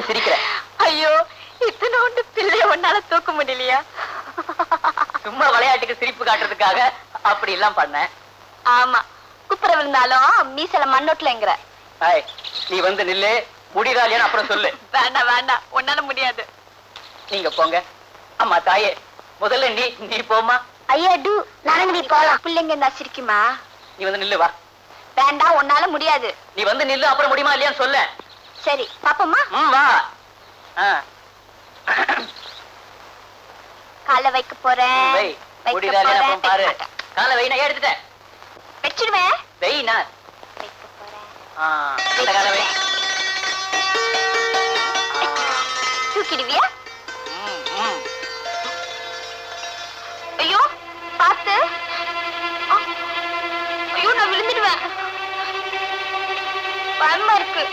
என்ன சிரிக்கிற? ஐயோ இத்தனோண்டு பிள்ளை ஒன்னால தூக்க முடியலையா? சும்மா விளையாட்டுக்கு சிரிப்பு காட்டுறதுக்காக அப்படி எல்லாம் பண்ணேன் ஆமா குப்புற விழுந்தாலும் மீசல மண்ணோட்டலங்கிற. ஏய், நீ வந்து நில்லு முடியுதா இல்லையான்னு அப்புறம் சொல்லு. வேண்டாம் வேண்டாம் உன்னால முடியாது. நீங்க போங்க. அம்மா தாயே முதல்ல நீ நீ போம்மா. ஐயா டு நடங்கடி போலாம். பிள்ளைங்க இருந்தா சிரிக்குமா? நீ வந்து நில்லு வா. வேண்டாம் உன்னால முடியாது. நீ வந்து நில்லு அப்புறம் முடியுமா இல்லையான்னு சொல்ல. சரி பாப்போமா? வா. காலை வைக்க போறேன். பாரு. காலை வை நான் எடுத்துட்டேன் வச்சிடுவேன் வெயினா வைக்க போறேன். ஆ காலை வை. தூக்கிடுவியா. ஐயோ பார்த்து. ஐயோ நான் விழுந்துடுவேன். பயமா இருக்கு.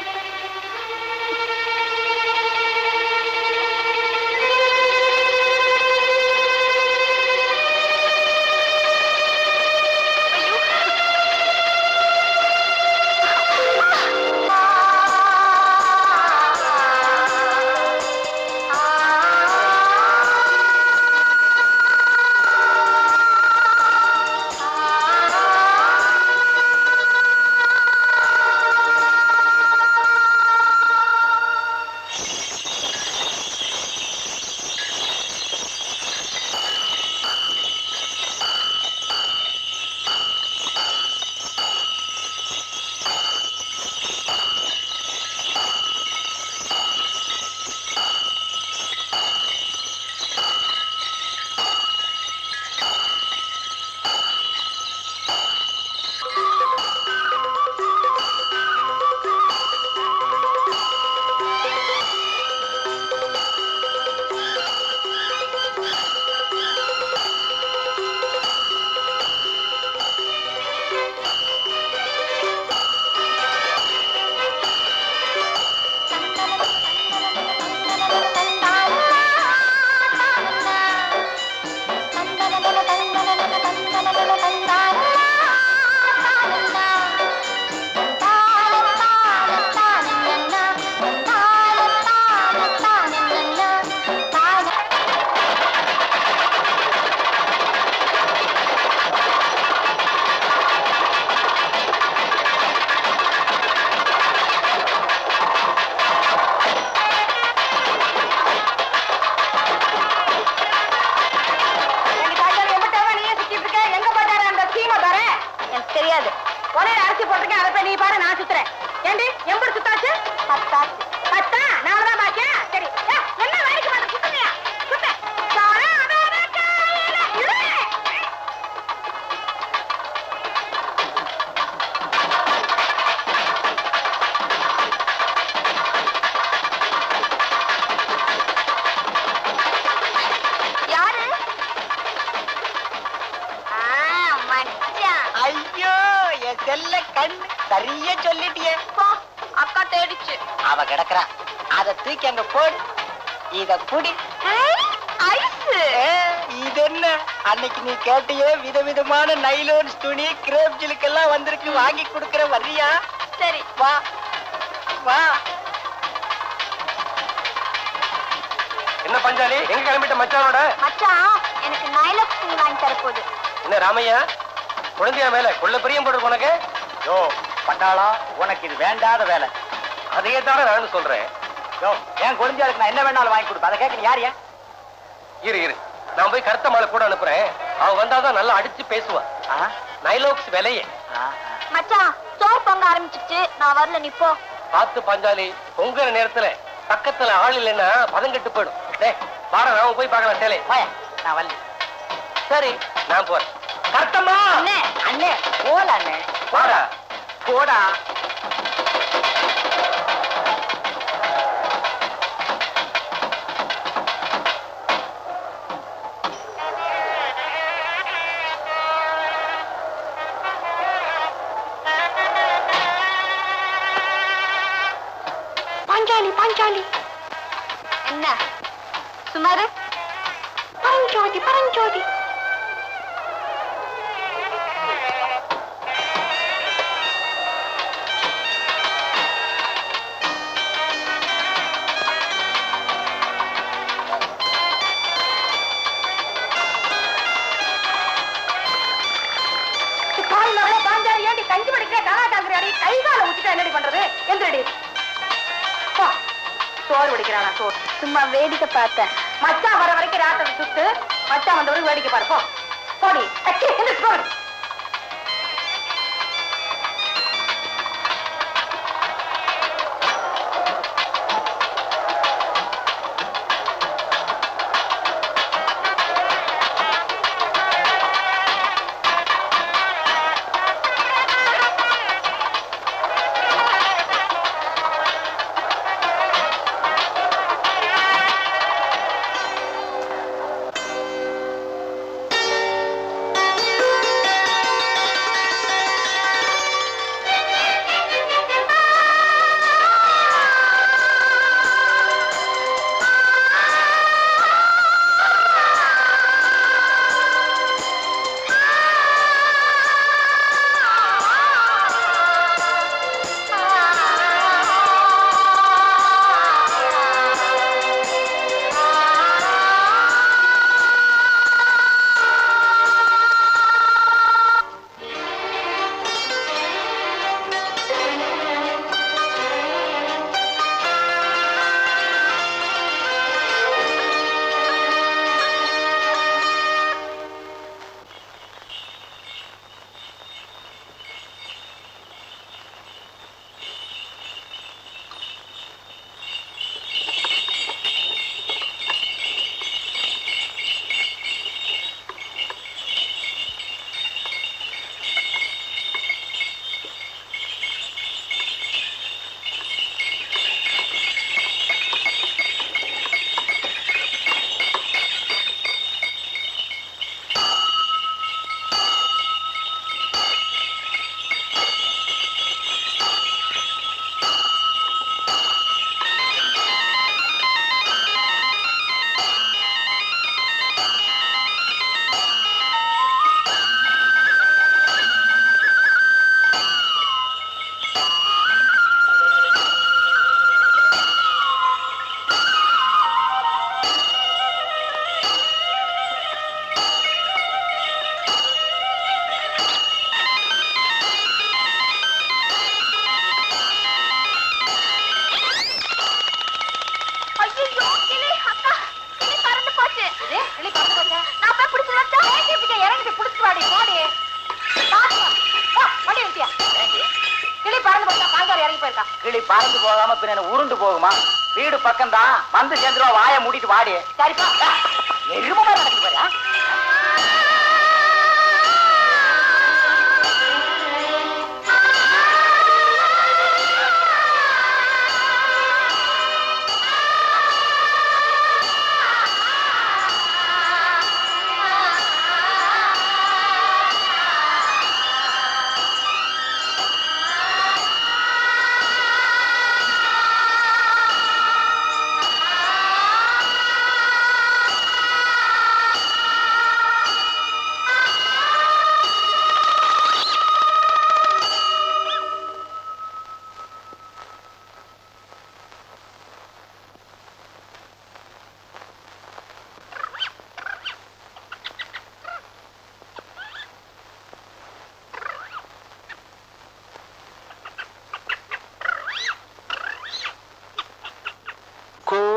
no, no, no, no. சரியா சொல்லிட்டியே. அக்கா தேடிச்சு. அவ கிடக்குறா. அத தூக்கி அங்க போடு. இத குடி. இது என்ன? அன்னைக்கு நீ கேட்டியே விதவிதமான நைலோன் துணி கிரேப் ஜிலுக்கெல்லாம் வந்திருக்கு. வாங்கி கொடுக்கற வர்றியா சரி. வா. வா. என்ன பஞ்சாலி? எங்க கிளம்பிட்ட மச்சானோட? மச்சான் எனக்கு நைலக்ஸ் துணி வாங்கி தர போகுது என்ன ராமையா? குழந்தையா மேல? கொள்ள பிரியம் போட்டு உனக்கு? யோ பட்டாளா உனக்கு இது வேண்டாத வேலை. அதையே தானே நானும் சொல்றேன் யோ ஏன் குழந்தையாளுக்கு நான் என்ன வேணாலும் வாங்கி கொடுப்பேன்? அதை கேட்க நீ யார் ஏன்? இரு இரு. நான் போய் கருத்த மாலை கூட அனுப்புறேன். அவ வந்தாதான் நல்லா அடிச்சு பேசுவா. ஆ? நைலோக்ஸ் விலையே. மச்சான் சோறு பொங்க ஆரம்பிச்சிச்சு நான் வரல நீ போ. பார்த்து பஞ்சாலி பொங்குற நேரத்துல பக்கத்துல ஆள் இல்லைன்னா பதங்கெட்டு போயிடும். டேய் வாடா நாம போய் பார்க்கலாம் சேலை. வாயா, நான் வரல. சரி நான் போறேன். கருத்தம்மா! அண்ணே அண்ணே போல அண்ணே வாடா. போடா பாஞ்சாலி சோறு வடிக்கிறானா சும்மா வேடிக்கை பார்த்தேன். மச்சான் வர வரைக்கும் ராட்டை சுத்து மச்சான் வந்தவரை வேடிக்கை பார்ப்போம். போடி போடி. கிளி பறந்து போகாம பின்ன உருண்டு போகுமா? வீடு பக்கம் தான் வந்து சேர்ந்துருவா வாயை மூடிட்டு வாடி. சரிப்பா. எருமை மாதிரி நடக்குது பாரு,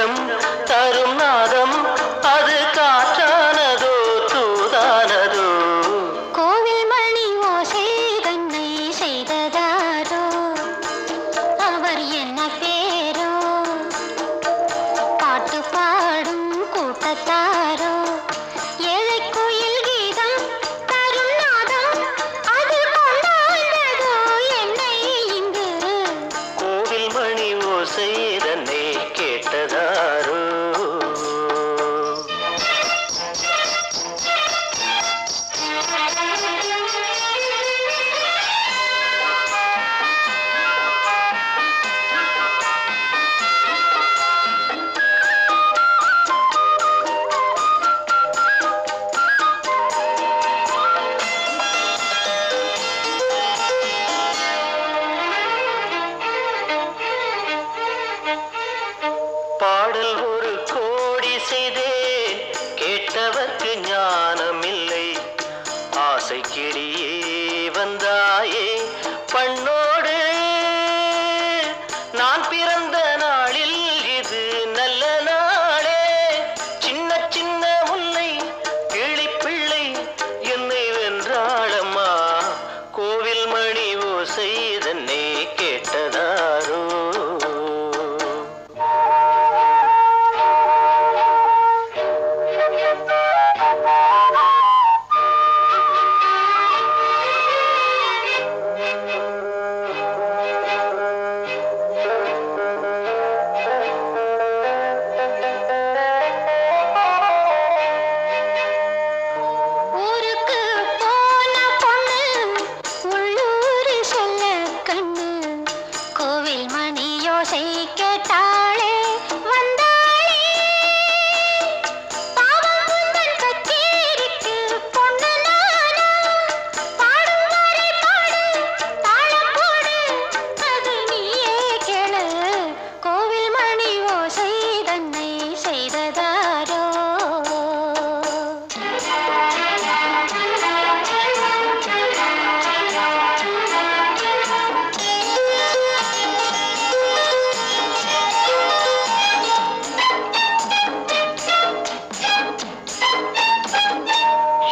தரம் தரும் நாதம் அது காற்றானதோ தூதானதோ. கோவில் மணி ஓசை தன்னை செய்ததாரோ அவர் என்ன பேரோ பாட்டு பாடும் கூட்டத்தாரோ. செய்தனை கதா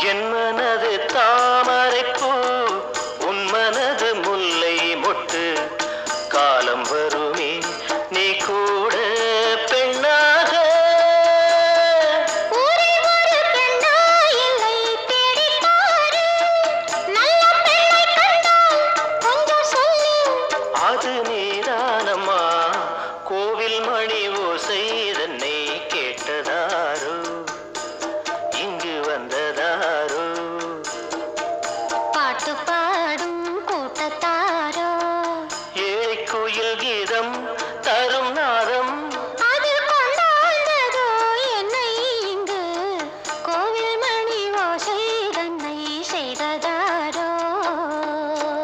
என் மனது தாமரைப்பூ உன் மனது முல்லை மொட்டு. காலம் வருமே நீ கூட பெண்ணாக. அது நீதானம்மா கோவில் மணி ஓசை தன்னை கேட்டதா?